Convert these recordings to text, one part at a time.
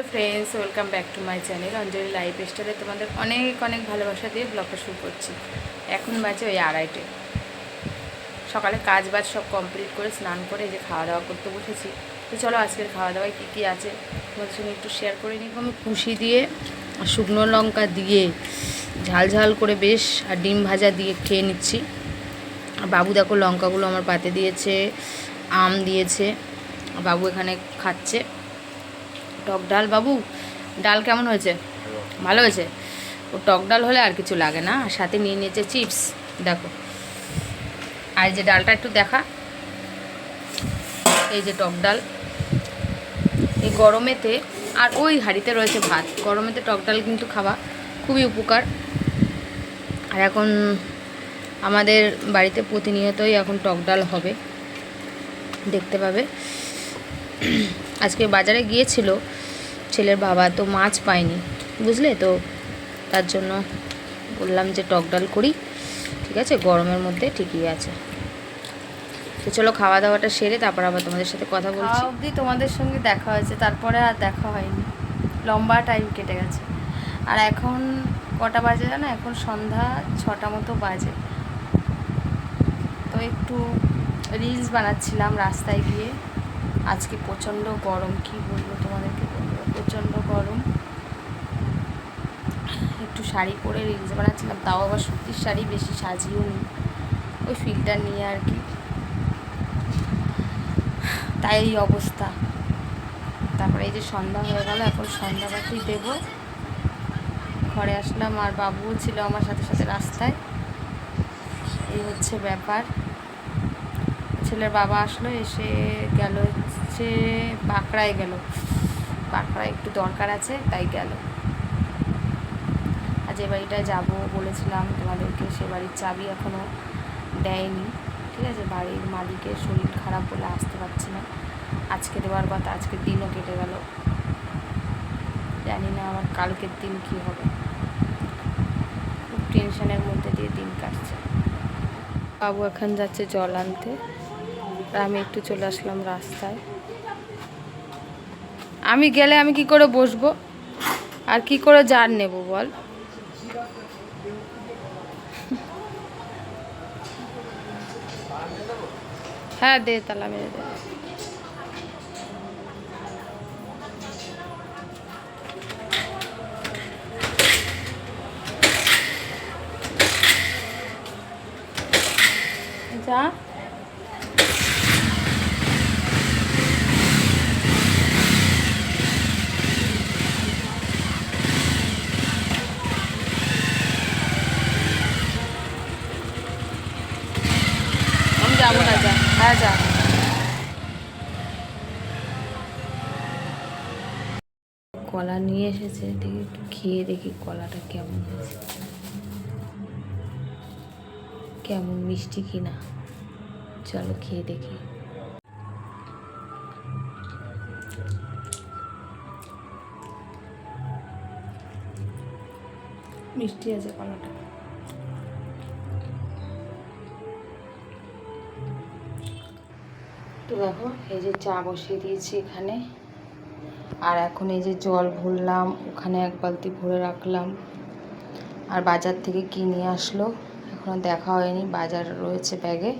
Hello friends, welcome back to my channel Anjali life স্টাইলে তোমাদের অনেক অনেক ভালোবাসা দিয়ে ব্লগটা শুরু করছি। এখন বাজে ওই আড়াইটে। সকালে কাজ বাজ সব কমপ্লিট করে স্নান করে যে খাওয়া দাওয়া করতে বসেছি। তো চলো আজকের খাওয়া দাওয়ায় কী কী আছে তোমাদের সঙ্গে একটু শেয়ার করে নিই। আমি কুশি দিয়ে শুকনো লঙ্কা দিয়ে ঝাল ঝাল করে বেশ, আর ডিম ভাজা দিয়ে খেয়ে নিচ্ছি। বাবু দেখো লঙ্কাগুলো আমার পাতে দিয়েছে, আম দিয়েছে বাবু এখানে খাচ্ছে। টক ডাল বাবু, ডাল কেমন হয়েছে? ভালো হয়েছে? ও টক ডাল হলে আর কিছু লাগে না। আর সাথে নিয়ে নিয়েছে চিপস। দেখো। আর যে ডালটা একটু দেখা। এই যে টক ডাল। এই গরমেতে, আর ওই হাঁড়িতে রয়েছে ভাত। গরমেতে টক ডাল কিন্তু খাওয়া খুবই উপকার। আর এখন আমাদের বাড়িতে প্রতিনিয়তই এখন টক ডাল হবে। দেখতে পাবে। আজকে বাজারে গিয়েছিল ছেলের বাবা, তো মাছ পায়নি, বুঝলে? তো তার জন্য বললাম যে টক ডাল করি, ঠিক আছে? গরমের মধ্যে ঠিকই আছে। তো চলো খাওয়া দাওয়াটা সেরে তারপর আবার তোমাদের সাথে কথা বলছি। অবধি তোমাদের সঙ্গে দেখা হয়েছে, তারপরে আর দেখা হয়নি। লম্বা টাইম কেটে গেছে। আর এখন কটা বাজে জানো? এখন সন্ধ্যা ছটা মতো বাজে। তো একটু রিলস বানাচ্ছিলাম রাস্তায় গিয়ে। আজকে প্রচণ্ড গরম, কি বলব তোমাদেরকে বলব? প্রচণ্ড গরম। একটু শাড়ি পরে রিলস বানাচ্ছিলাম, তাও আবার সুতির শাড়ি, বেশি সাজিও নি। ওই ফিল্টার নিয়ে আর কি। তাই এই অবস্থা। তারপরে এই যে সন্ধ্যা হয়ে গেল, এখন সন্ধ্যা সন্ধ্যাবাতি দেব। ঘরে আসলাম, আর বাবুও ছিল আমার সাথে সাথে রাস্তায়। এই হচ্ছে ব্যাপার। ছেলের বাবা আসলো, এসে গেল হচ্ছে বাঁকড়ায় গেল। বাঁকড়ায় একটু দরকার আছে, তাই গেল। আর যে বাড়িটায় যাব বলেছিলাম, তোমাদেরকে সে বাড়ির চাবি এখনও দেয়নি। ঠিক আছে, বাড়ির মালিকের শরীর খারাপ বলে আসতে পারছি না। আজকে দেওয়ার কথা আজকের দিনও কেটে গেল। জানি না আমার কালকের দিন কি হবে। খুব টেনশনের মধ্যে দিয়ে দিন কাটছে। বাবু এখন যাচ্ছে জল আনতে। আর আমি একটু চলে আসলাম রাস্তায়। আমি গেলে আমি কি করে বসবো? আর কি করে জার নেব বল? হ্যাঁ দে মেরে দে। যা আমি যাব কলা নিয়ে এসেছে, দেখি একটু খেয়ে দেখি কলাটা কেমন হয়েছে। কেমন মিষ্টি কিনা। চলো খেয়ে দেখি। মিষ্টি আছে কলাটা। তো দেখো, এই যে চা বসিয়ে দিয়েছি এখানে। আর এখন এই যে জল ভরলাম, ওখানে এক বালতি ভরে রাখলাম। আর বাজার থেকে কি নিয়ে আসলো? এখনও দেখা হয়নি, বাজার রয়েছে ব্যাগে।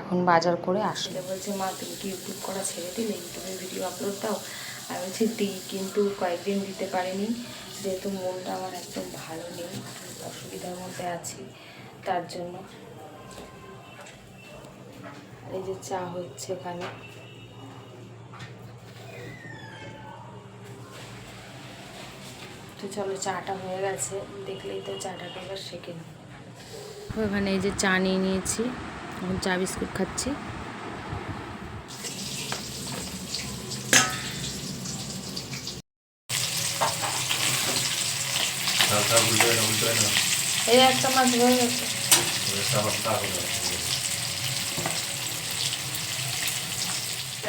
এখন বাজার করে আসলে। বলছে, মা, তুমি কি ইউটিউব করা ছেড়ে দিলে? তুমি ভিডিও আপলোড দাও। আমি বলছি দিই কিন্তু কয়েকদিন দিতে পারিনি। যেহেতু মনটা আমার একদম ভালো নেই, অসুবিধার মধ্যে আছি, তার জন্য। এই যে চা হচ্ছে এখানে তো চলো চাটা হয়ে গেছে দেখলেই তো চাটাকে এবার শেখে না। ওখানে এই যে চা নিয়ে নিয়েছি এখন চা বিস্কুট খাচ্ছি. এই একটা মাছ হয়ে গেছে।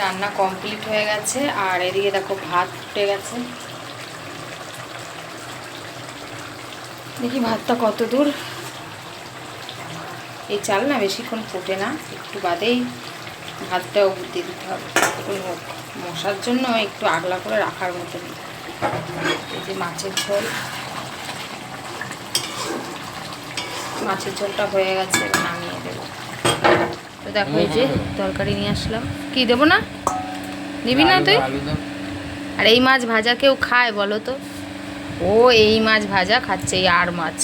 রান্না কমপ্লিট হয়ে গেছে, আর এদিকে দেখো ভাত ফুটে গেছে। দেখি ভাতটা কত দূর। এই চাল না বেশিক্ষণ ফোটে না, একটু বাদেই ভাতটাও দিয়ে দিতে হবে। মশার জন্য একটু আগলা করে রাখার মতো এই যে মাছের ঝোল। মাছের ঝোলটা হয়ে গেছে নামিয়ে দেবো। তো দেখো এই যে তরকারি নিয়ে আসলাম। কি দেবো না? নিবি না তুই? আর এই মাছ ভাজা কেউ খায় বলো তো? ও এই মাছ ভাজা খাচ্ছে এই আর মাছ।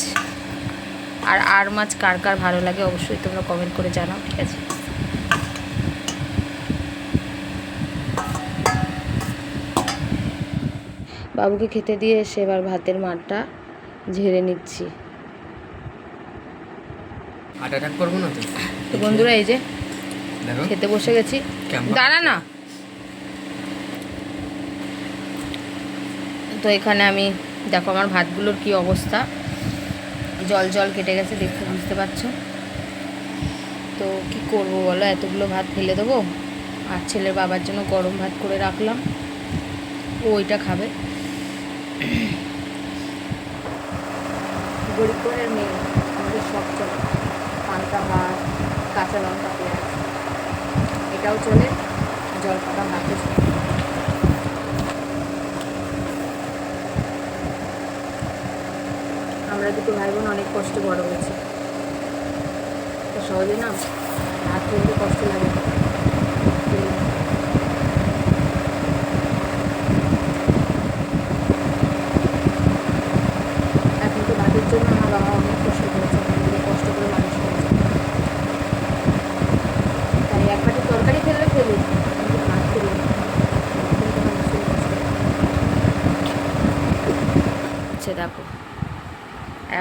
আর আর মাছ কার কার ভালো লাগে অবশ্যই তোমরা কমেন্ট করে জানাও ঠিক আছে? বাবুকে খেতে দিয়ে এসে এবার ভাতের মাঠটা ঝেড়ে নিচ্ছি। অ্যাটাক করব না তো বন্ধুরা এই যে খেতে বসে গেছি? দাঁড়া না। তো এখানে আমি দেখো আমার ভাতগুলোর কি অবস্থা। জল জল কেটে গেছে দেখতে বুঝতে পারছ? তো কি করব বলো? এতগুলো ভাত ফেলে দেবো। আর ছেলের বাবার জন্য গরম ভাত করে রাখলাম। ও ওইটা খাবে। গরিব ঘরের মেয়ে আমাদের সব চলে। পান্তা ভাত কাঁচা লঙ্কা পেঁয়াজ। এটাও চলে, জল পাতা ভাতে আমরা দুটো ভাই বোন অনেক কষ্টে বড় হয়েছি। সহজে না তুলতে কষ্ট লাগে এখন তো ভাতের জন্য আমার বাবা অনেক কষ্ট করেছে অনেক কষ্ট করে মানুষ করেছে তাই এক বাটি তরকারি ফেললে ফেলি কিন্তু ভাত ফেলি না। কিন্তু মানুষের কষ্ট। আচ্ছা দেখো।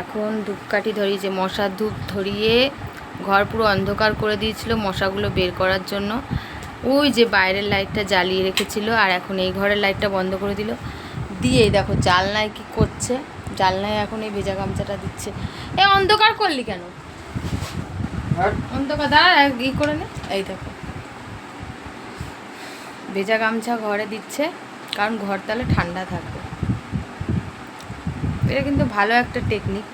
এখন ধূপকাঠি ধরি যে মশার ধূপ ধরিয়ে ঘর পুরো অন্ধকার করে দিয়েছিল মশাগুলো বের করার জন্য। ওই যে বাইরের লাইটটা জ্বালিয়ে রেখেছিল আর এখন এই ঘরের লাইটটা বন্ধ করে দিল। দিয়ে দেখো জালনায় কি করছে? জালনায় এখন এই ভেজা গামছাটা দিচ্ছে। এ অন্ধকার করলি কেন? অন্ধকার দাঁড়া ই করে নে। এই দেখো। ভেজা গামছা ঘরে দিচ্ছে কারণ ঘর তাহলে ঠান্ডা থাকবে। এটা কিন্তু ভালো একটা টেকনিক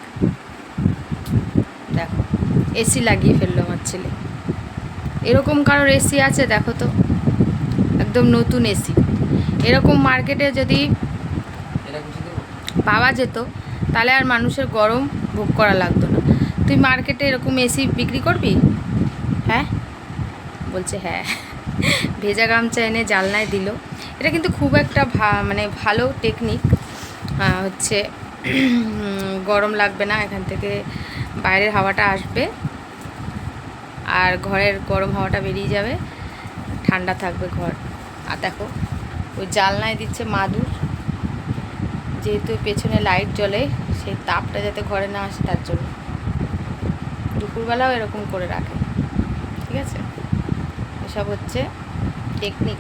দেখো এসি লাগিয়ে ফেলল আমার ছেলে। এরকম কারোর এসি আছে দেখো তো একদম নতুন এসি এরকম মার্কেটে যদি পাওয়া যেত তাহলে আর মানুষের গরম ভোগ করা লাগতো না। তুই মার্কেটে এরকম এসি বিক্রি করবি? হ্যাঁ? বলছে হ্যাঁ। ভেজা গামছা এনে জালনায় দিল। এটা কিন্তু খুব একটা ভা- মানে ভালো টেকনিক হচ্ছে গরম লাগবে না এখান থেকে বাইরের হাওয়াটা আসবে। আর ঘরের গরম হাওয়াটা বেরিয়ে যাবে ঠান্ডা থাকবে ঘর। আর দেখো ওই জালনায় দিচ্ছে মাদুর। যেহেতু পেছনে লাইট জ্বলে সেই তাপটা যাতে ঘরে না আসে তার জন্য। দুপুরবেলাও এরকম করে রাখে ঠিক আছে? এসব হচ্ছে টেকনিক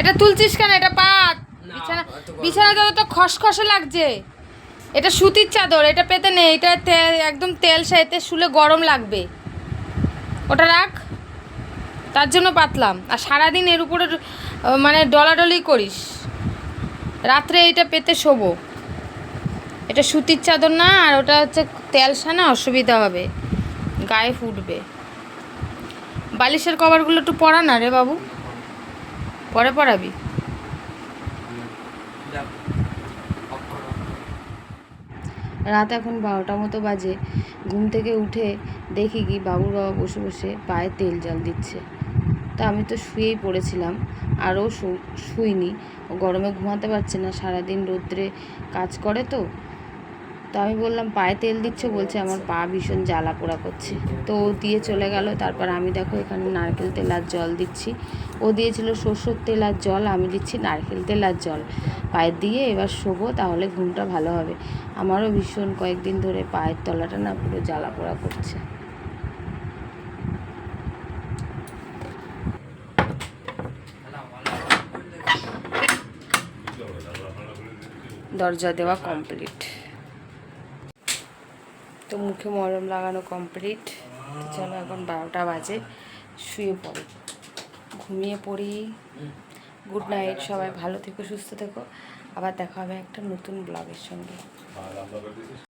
এটা তুলছিস কেন? এটা পাত। বিছানা বিছানা চাদর তো খসখসে লাগছে। এটা সুতির চাদর, এটা পেতে নেই, এটা একদম তেল সাইতে শুলে গরম লাগবে। ওটা রাখ, তার জন্য পাতলাম আর সারাদিন এর উপরে মানে ডলাডলি করিস। রাত্রে এইটা পেতে শোবো। এটা সুতির চাদর না, আর ওটা হচ্ছে তেলসা না অসুবিধা হবে। গায়ে ফুটবে। বালিশের কভারগুলো একটু পরা না রে বাবু। পরে পরাবি দাও অফ করো রাত এখন বারোটা মতো বাজে। ঘুম থেকে উঠে দেখি কি বাবুর বাবা বসে বসে পায়ে তেল জল দিচ্ছে। তা আমি তো শুয়েই পড়েছিলাম আরও শুইনি। গরমে ঘুমাতে পারছে না, সারাদিন রৌদ্রে কাজ করে তো। তো আমি বললাম, পায়ে তেল দিচ্ছে? বলছে, আমার পা ভীষণ জ্বালা পোড়া করছে। তো ও দিয়ে চলে গেল। তারপর আমি দেখো এখানে নারকেল তেল আর জল দিচ্ছি। ও দিয়েছিল সর্ষের তেল আর জল, আমি দিচ্ছি নারকেল তেল আর জল। পায়ে দিয়ে এবার শোবো, তাহলে ঘুমটা ভালো হবে। আমারও ভীষণ কয়েকদিন ধরে পায়ের তলাটা না পুরো জ্বালা পোড়া করছে। দরজা দেওয়া কমপ্লিট। তো মুখে মলম লাগানো কমপ্লিট চলো এখন বারোটা বাজে, শুয়ে পড়ি। ঘুমিয়ে পড়ি। গুড নাইট সবাই ভালো থেকো, সুস্থ থেকো। আবার দেখা হবে একটা নতুন ব্লগের সঙ্গে।